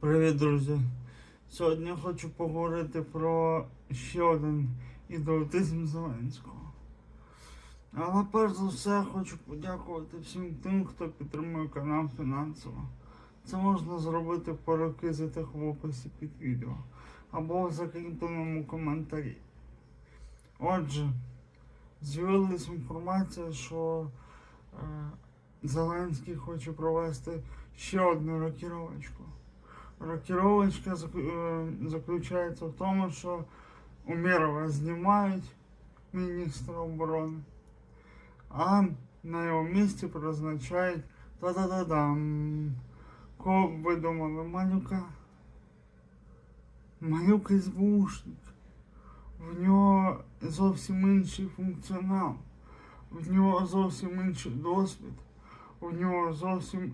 Привіт, друзі! Сьогодні хочу поговорити про ще один ідеотизм Зеленського. Але перш за все хочу подякувати всім тим, хто підтримує канал фінансово. Це можна зробити по реквізитах в описі під відео або в закріпленому коментарі. Отже, з'явилась інформація, що е, Зеленський хоче провести ще одну рокіровочку. Рокіровочка зак- е, заключається в тому, що Умєрова знімають міністра оборони, а на його місці призначають та-да-да-дам. Кого б ви думали, малюка? Малюк СБУшник. В нього зовсім інший функціонал, в нього зовсім інший досвід, у нього зовсім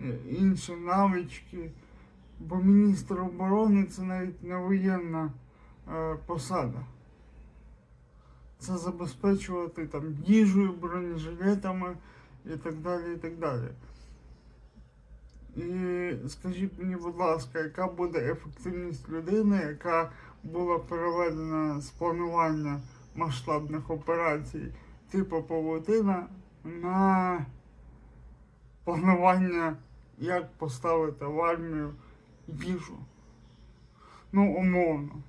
е, інші навички. Бо міністр оборони це навіть не воєнна е, посада. Це забезпечувати там їжею, бронежилетами і так далі. І так далі. І скажіть мені, будь ласка, яка буде ефективність людини, яка була переведена з планування масштабних операцій типу павутина на планування, як поставити в армію їжу. Ну, умовно.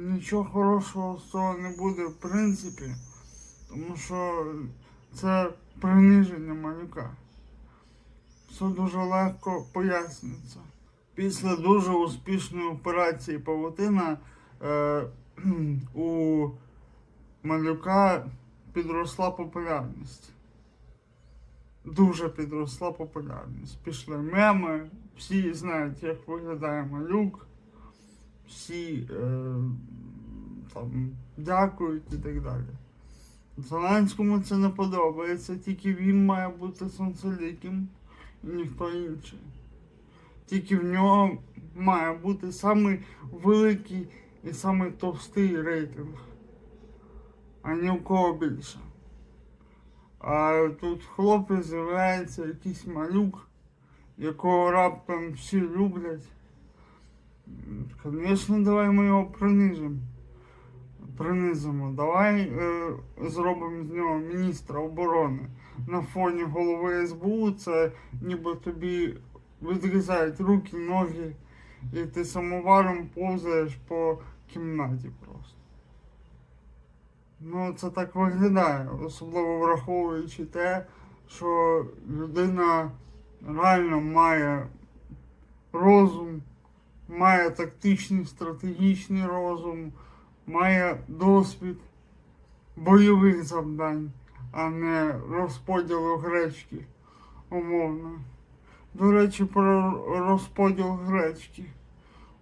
Нічого хорошого з цього не буде в принципі, тому що це приниження малюка. Все дуже легко пояснюється. Після дуже успішної операції Павутина е, у малюка підросла популярність дуже підросла популярність. Пішли меми, всі знають, як виглядає малюк, всі е, там дякують і так далі. Зеленському це не подобається, тільки він має бути сонцеликим і ніхто інший. Тільки в нього має бути самий великий і самий товстий рейтинг, а ні у кого більше. А тут хлопець з'являється якийсь малюк, якого раптом всі люблять. Звісно, давай ми його принижимо. Принизимо. Давай е, зробимо з нього міністра оборони. На фоні голови СБУ це ніби тобі відрізають руки, ноги, і ти самоваром повзаєш по кімнаті просто. Ну, це так виглядає, особливо враховуючи те, що людина реально має розум, має тактичний, стратегічний розум, має досвід бойових завдань, а не розподілу гречки умовно. До речі, про розподіл гречки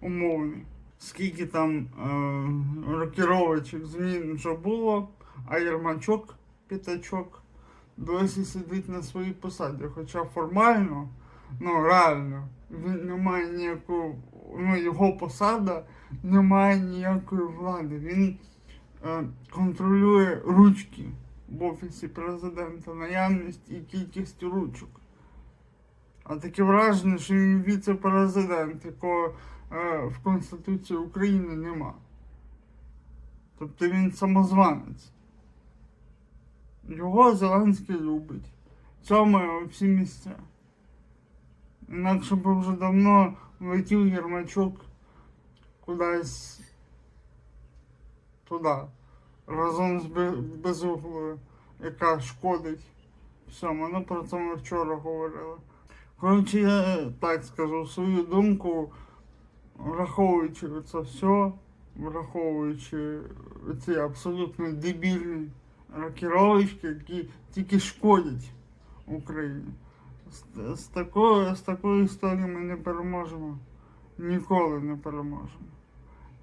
умовний скільки там е, рокіровочок змін вже було, а Єрмачок, п'ятачок, досі сидить на своїй посаді. Хоча формально, ну реально, він не має ніякої, ну його посада не має ніякої влади. Він е, контролює ручки в офісі президента, наявність і кількість ручок. А таке враження, що він віце-президент, якого е, в Конституції України нема. Тобто він самозванець. Його Зеленський любить. Цьому всі місця. Інакше б вже давно летів Єрмачок кудись туди, разом з Безуглою, яка шкодить всьому. Ну про це ми вчора говорили. Коротше, я так скажу свою думку, враховуючи це все, враховуючи ці абсолютно дебільні рокіровочки, які тільки шкодять Україні. З, з, такою, з такою історією ми не переможемо. Ніколи не переможемо.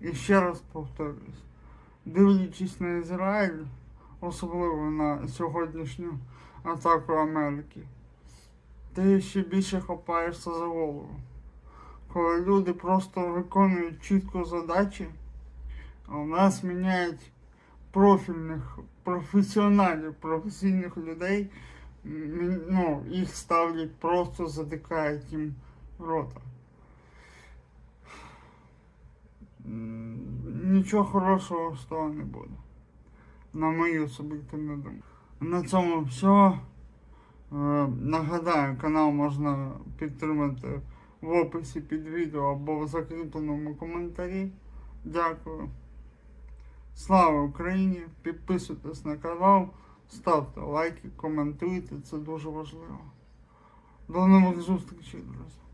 І ще раз повторюсь, дивлячись на Ізраїль, особливо на сьогоднішню атаку Америки, ти ще більше хапаєшся за голову. Коли люди просто виконують чітко задачі, а у нас міняють профільних, професіоналів, професійних людей ну, їх ставлять, просто затикають їм рота. Нічого хорошого з того не буде. На мою суб'єктивну думку. На цьому все. Е, Нагадаю, канал можна підтримати в описі під відео або в закріпленому коментарі. Дякую. Слава Україні! Підписуйтесь на канал, ставте лайки, коментуйте, це дуже важливо. До нових зустрічей, друзі.